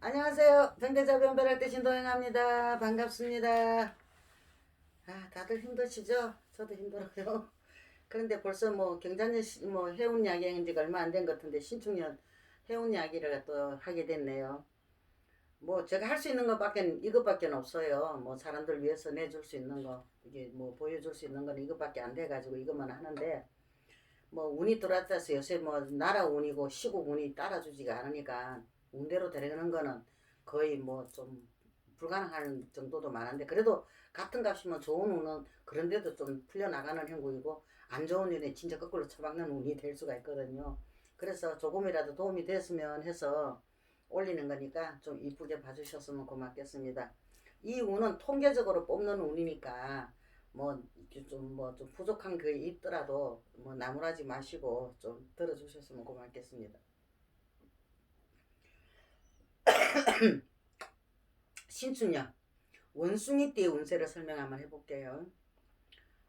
안녕하세요. 병대자 변별할 때 신도영합니다. 반갑습니다. 아, 다들 힘드시죠? 저도 힘들어요. 그런데 벌써 뭐 경자년 시- 뭐 해운 야기한 지가 얼마 안 된 것 같은데 신축년 해운 야기를 또 하게 됐네요. 뭐 제가 할 수 있는 것밖에 이것밖에 없어요. 뭐 사람들 위해서 내줄 수 있는 거 이게 뭐 보여줄 수 있는 건 이것밖에 안 돼가지고 이것만 하는데 뭐 운이 해서 요새 뭐 나라 운이고 시국 운이 따라주지가 않으니까 운대로 되는 거는 거의 뭐 좀 불가능한 정도도 많은데 그래도 같은 값이면 좋은 운은 그런데도 좀 풀려나가는 형국이고 안 좋은 운에 진짜 거꾸로 처박는 운이 될 수가 있거든요. 그래서 조금이라도 도움이 됐으면 해서 올리는 거니까 좀 이쁘게 봐주셨으면 고맙겠습니다. 이 운은 통계적으로 뽑는 운이니까 뭐좀뭐좀 부족한 그 있더라도 뭐 나무라지 마시고 좀 들어주셨으면 고맙겠습니다. 신춘년 원숭이 띠 운세를 설명 한번 해볼게요.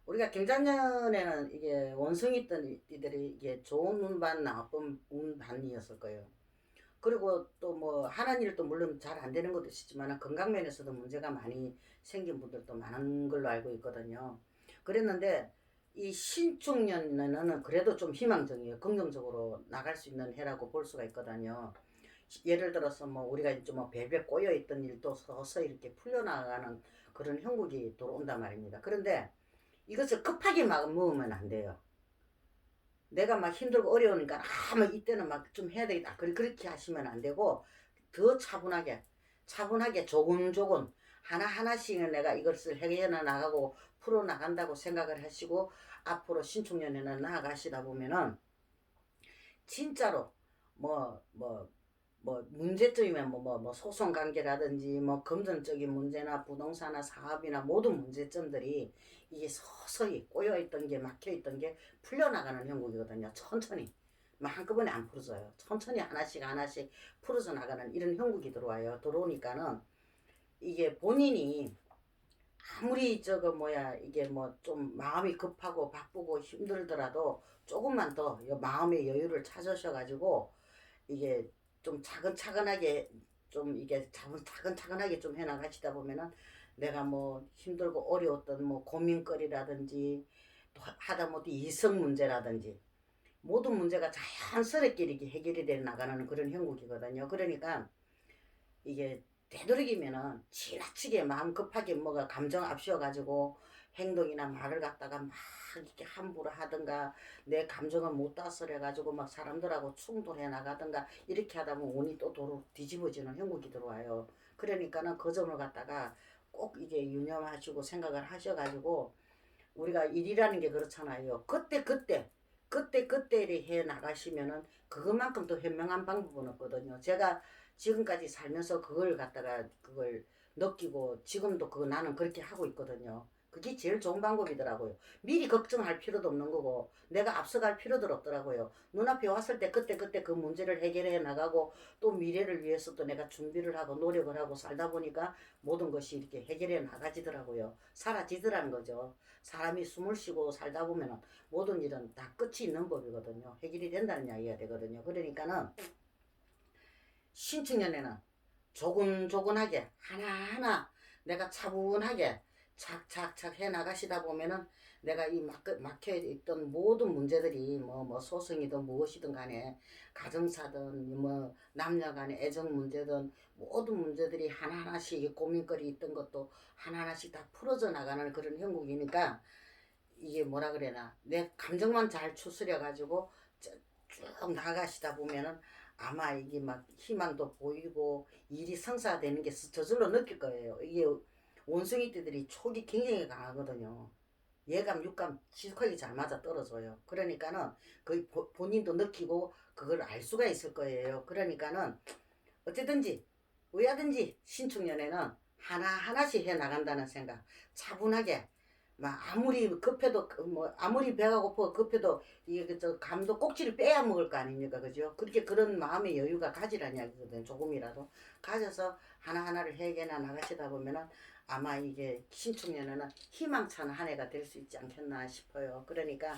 우리가 경자년에는 이게 원숭이 띠들이 이게 좋은 운반 나쁜 운반이었을 거예요. 그리고 또 뭐 하는 일도 물론 잘 안 되는 것도 있지만 건강 면에서도 문제가 많이 생긴 분들도 많은 걸로 알고 있거든요. 그랬는데 이 신축년에는 그래도 좀 희망적이에요. 긍정적으로 나갈 수 있는 해라고 볼 수가 있거든요. 예를 들어서 뭐 우리가 이제 뭐 배배 꼬여 있던 일도 서서히 이렇게 풀려나가는 그런 형국이 들어온단 말입니다. 그런데 이것을 급하게 막 먹으면 안 돼요. 내가 막 힘들고 어려우니까 아뭐 이때는 막 좀 해야 되겠다. 그렇게 하시면 안 되고 더 차분하게 차분하게 조근조근 하나 하나씩 내가 이것을 해결해 나가고 풀어 나간다고 생각을 하시고 앞으로 신축년에는 나아가시다 보면은 진짜로 뭐뭐 뭐 문제점이면 뭐 뭐 뭐 소송 관계라든지 뭐 금전적인 문제나 부동산이나 사업이나 모든 문제점들이 이게 서서히 꼬여 있던 게 막혀 있던 게 풀려나가는 형국이거든요. 천천히. 막 한꺼번에 안 풀어져요. 천천히 하나씩 하나씩 풀어져 나가는 이런 형국이 들어와요. 들어오니까는 이게 본인이 아무리 저거 뭐야 이게 뭐 좀 마음이 급하고 바쁘고 힘들더라도 조금만 더 마음의 여유를 찾으셔가지고 이게 좀 차근차근하게 좀 이게 차근 차근차근하게 좀 해나가시다 보면은 내가 뭐 힘들고 어려웠던 뭐 고민거리라든지 또 하다못해 이성 문제라든지 모든 문제가 자연스럽게 이렇게 해결이 돼 나가는 그런 형국이거든요. 그러니까 이게 되도록이면은 지나치게 마음 급하게 뭐가 감정 앞서가지고 행동이나 말을 갖다가 막 이렇게 함부로 하든가 내 감정을 못 다스려 가지고 막 사람들하고 충돌해 나가든가 이렇게 하다 보면 운이 또 도로 뒤집어지는 형국이 들어와요. 그러니까는 그 점을 갖다가 꼭 이게 유념하시고 생각을 하셔가지고 우리가 일이라는 게 그렇잖아요. 그때 그때 그때 그때를 해 나가시면은 그것만큼 더 현명한 방법은 없거든요. 제가 지금까지 살면서 그걸 갖다가 그걸 느끼고 지금도 그거 나는 그렇게 하고 있거든요. 그게 제일 좋은 방법이더라고요. 미리 걱정할 필요도 없는 거고 내가 앞서갈 필요도 없더라고요. 눈앞에 왔을 때 그때 그때 그 문제를 해결해 나가고 또 미래를 위해서 또 내가 준비를 하고 노력을 하고 살다 보니까 모든 것이 이렇게 해결해 나가지더라고요. 사라지더라는 거죠. 사람이 숨을 쉬고 살다 보면은 모든 일은 다 끝이 있는 법이거든요. 해결이 된다는 이야기가 되거든요. 그러니까는 신축년에는 조근조근하게 하나하나 내가 차분하게 착착착 해 나가시다 보면은 내가 이 막, 막혀 있던 모든 문제들이 뭐, 뭐 소송이든 무엇이든 간에 가정사든 뭐 남녀 간의 애정 문제든 모든 문제들이 하나하나씩 고민거리 있던 것도 하나하나씩 다 풀어져 나가는 그런 형국이니까 이게 뭐라 그래나 내 감정만 잘 추스려 가지고 쭉 나가시다 보면은 아마 이게 막 희망도 보이고 일이 성사되는 게 저절로 느낄 거예요. 이게 원숭이 띠들이 촉이 굉장히 강하거든요. 예감, 육감 지속하게 잘 맞아 떨어져요. 그러니까는 그 보- 본인도 느끼고 그걸 알 수가 있을 거예요. 그러니까는 어쨌든지 왜하든지 신축년에는 하나 하나씩 해 나간다는 생각, 차분하게 막 아무리 급해도 그뭐 아무리 배가 고파 급해도 이게 그저 감도 꼭지를 빼야 먹을 거 아닙니까, 그죠? 그렇게 그런 마음의 여유가 가지라는 이야기거든. 조금이라도 가져서 하나 하나를 해결해 나가시다 보면은 아마 이게 신축년에는 희망찬 한 해가 될 수 있지 않겠나 싶어요. 그러니까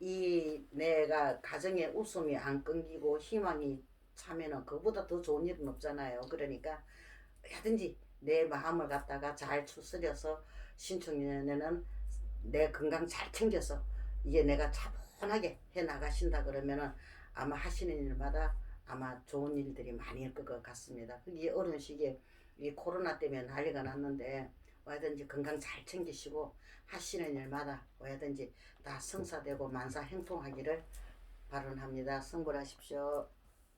이 내가 가정의 웃음이 안 끊기고 희망이 차면은 그보다 더 좋은 일은 없잖아요. 그러니까 하든지 내 마음을 갖다가 잘 추스려서 신축년에는 내 건강 잘 챙겨서 이게 내가 차분하게 해 나가신다 그러면은 아마 하시는 일마다 아마 좋은 일들이 많이 일것 같습니다. 이게 어려운 시기에 이 코로나 때문에 난리가 났는데 뭐든지 건강 잘 챙기시고 하시는 일마다 뭐든지 다 성사되고 만사 행통하기를 발언합니다. 성불하십시오.